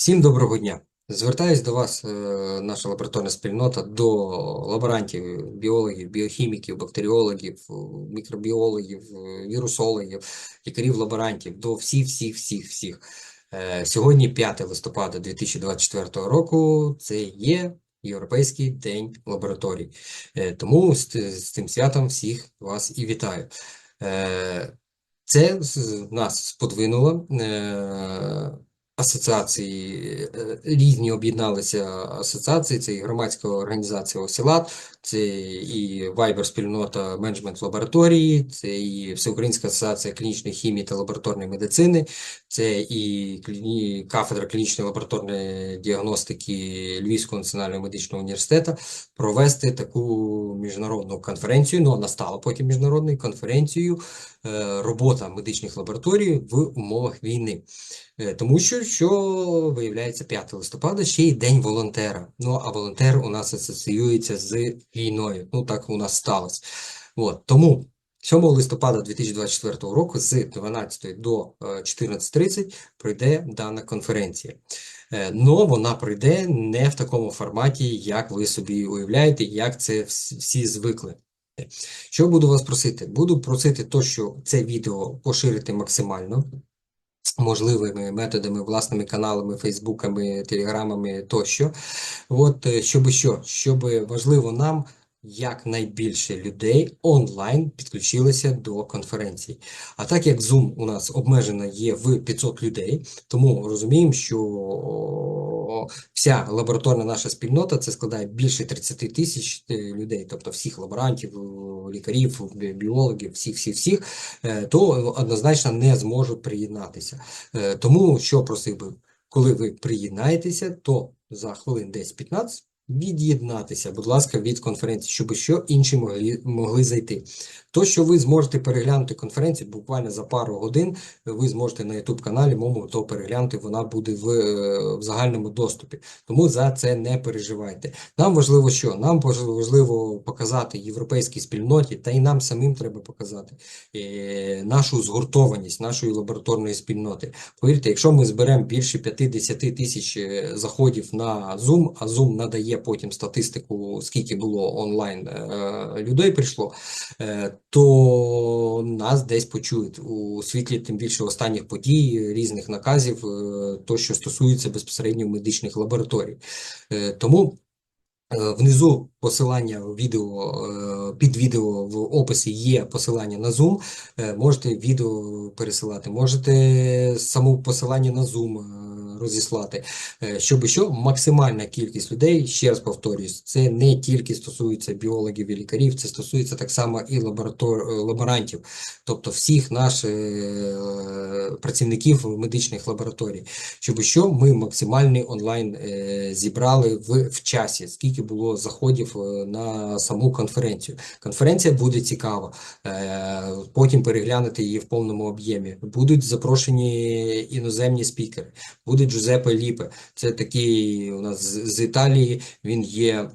Всім доброго дня! Звертаюсь до вас, е, наша лабораторна спільнота, до лаборантів, біологів, біохіміків, бактеріологів, мікробіологів, е, вірусологів, лікарів-лаборантів, до всіх, всіх, всіх, всіх. Е, Сьогодні 5 листопада 2024 року. Це є Європейський день лабораторій. Тому з, цим святом всіх вас і вітаю. Це нас сподвинуло. Асоціації, е, різні об'єдналися асоціації, це і громадська організація ОСІЛАТ, це і Вайбер-спільнота менеджмент лабораторії, це і Всеукраїнська асоціація клінічної хімії та лабораторної медицини, це і кафедра клінічної лабораторної діагностики Львівського національного медичного університету провести таку міжнародну конференцію, ну, вона стала потім міжнародною конференцією е, робота медичних лабораторій в умовах війни. Е, Тому що, що виявляється 5 листопада ще й День волонтера. Ну, а волонтер у нас асоціюється з війною. Ну, так у нас сталося. От, тому 7 листопада 2024 року з 12 до е, 14.30 пройде дана конференція. Е, Но вона пройде не в такому форматі, як ви собі уявляєте, як це всі звикли. Що буду вас просити? Буду просити то, що це відео поширити максимально можливими методами, власними каналами, фейсбуками, телеграмами тощо. От, е, щоб що? Щоб важливо нам Як найбільше людей онлайн підключилося до конференції. А так як Zoom у нас обмежено є в 500 людей, тому розуміємо, що вся лабораторна наша спільнота це складає більше 30 тисяч е, людей, тобто всіх лаборантів, е, лікарів, біологів, всіх, всіх, всіх, е, то однозначно не зможуть приєднатися. Тому що просив би, коли ви приєднаєтеся, то за хвилин 10-15 від'єднатися, будь ласка, від конференції, щоб що інші могли, могли зайти. То, що ви зможете переглянути конференцію буквально за пару годин, ви зможете на YouTube каналі моєму то переглянути, вона буде в, е, в загальному доступі. Тому за це не переживайте. Нам важливо що? Нам важливо показати європейській спільноті, та й нам самим треба показати е, нашу згуртованість нашої лабораторної спільноти. Повірте, якщо ми зберемо більше 50 тисяч е, заходів на Zoom, а Zoom надає потім статистику, скільки було онлайн е, людей прийшло, е, то нас десь почують у світлі тим більше останніх подій, різних наказів, е, то, що стосується безпосередньо медичних лабораторій. Тому Внизу посилання відео, під відео в описі є посилання на Zoom. Можете відео пересилати, можете саму посилання на Zoom розіслати. Е, Щоб що максимальна кількість людей, ще раз повторюсь, це не тільки стосується біологів і лікарів, це стосується так само і лаборатор, е, лаборантів, тобто всіх наших е, працівників медичних лабораторій щоб що ми максимальний онлайн зібрали в, в часі, скільки було заходів на саму конференцію. Конференція буде цікава, потім переглянути її в повному об'ємі. Будуть запрошені іноземні спікери, буде Джузеппе Ліпе, це такий у нас з, Італії, він є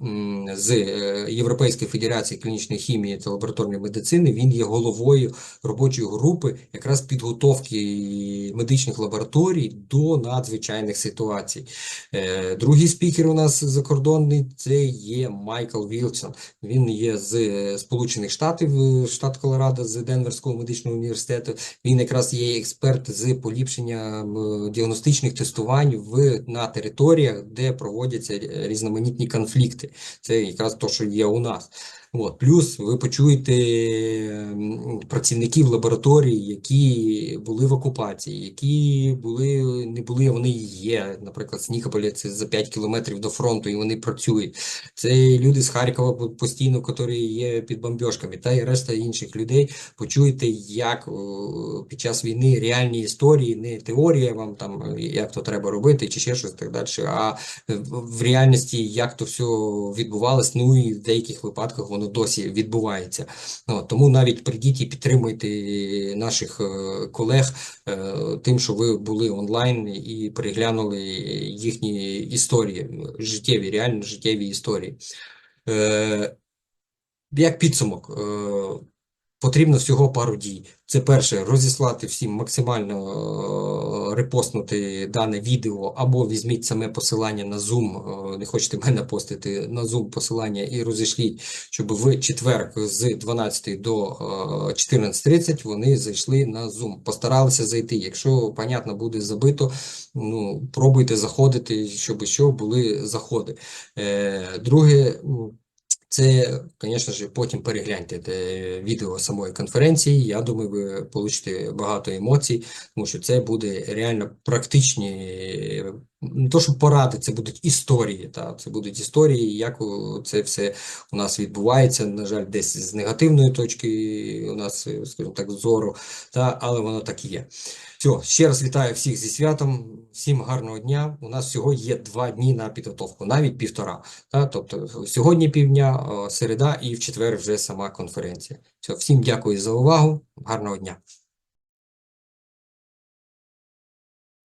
з е, Європейської федерації клінічної хімії та лабораторної медицини, він є головою робочої групи якраз підготовки медичних лабораторій до надзвичайних ситуацій. Е, Другий спікер у нас закордонний це є Майкл Вілсон. Він є з е, Сполучених Штатів, штат Колорадо, з Денверського медичного університету. Він якраз є експерт з поліпшення діагностичних тестувань в на територіях, де проводяться різноманітні конфлікти. Це якраз те, що є у нас. От. Плюс ви почуєте працівників лабораторій, які були в окупації, які були, не були, а вони є. Наприклад, з Нікополя це за 5 кілометрів до фронту, і вони працюють. Це люди з Харкова постійно, які є під бомбьошками, та й решта інших людей. Почуєте, як під час війни реальні історії, не теорія вам там, як то треба робити, чи ще щось так далі, а в реальності, як то все відбувалось, ну і в деяких випадках воно досі відбувається. Тому навіть прийдіть і підтримуйте наших е, колег е, тим, що ви були онлайн і переглянули їхні історії, життєві, реально життєві історії. Е, Як підсумок, потрібно всього пару дій. Це перше, розіслати всім максимально репостнути дане відео, або візьміть саме посилання на Zoom, е, не хочете мене постити на Zoom посилання і розійшліть, щоб в четвер з 12 до е, 14.30 вони зайшли на Zoom. Постаралися зайти. Якщо, понятно, буде забито, ну, пробуйте заходити, щоб що були заходи. Е, Друге, це, звісно ж, потім перегляньте те відео самої конференції. Я думаю, ви получите багато емоцій, тому що це буде реально практичні, не то, що поради, це будуть історії. Та, це будуть історії, як це все у нас відбувається. На жаль, десь з негативної точки у нас, е, скажімо так, зору, та, але воно так і є. Все, ще раз вітаю всіх зі святом, всім гарного дня. У нас всього є два дні на підготовку, навіть півтора. Та? Тобто сьогодні півдня, середа і в четвер вже сама конференція. Все, всім дякую за увагу. Гарного дня.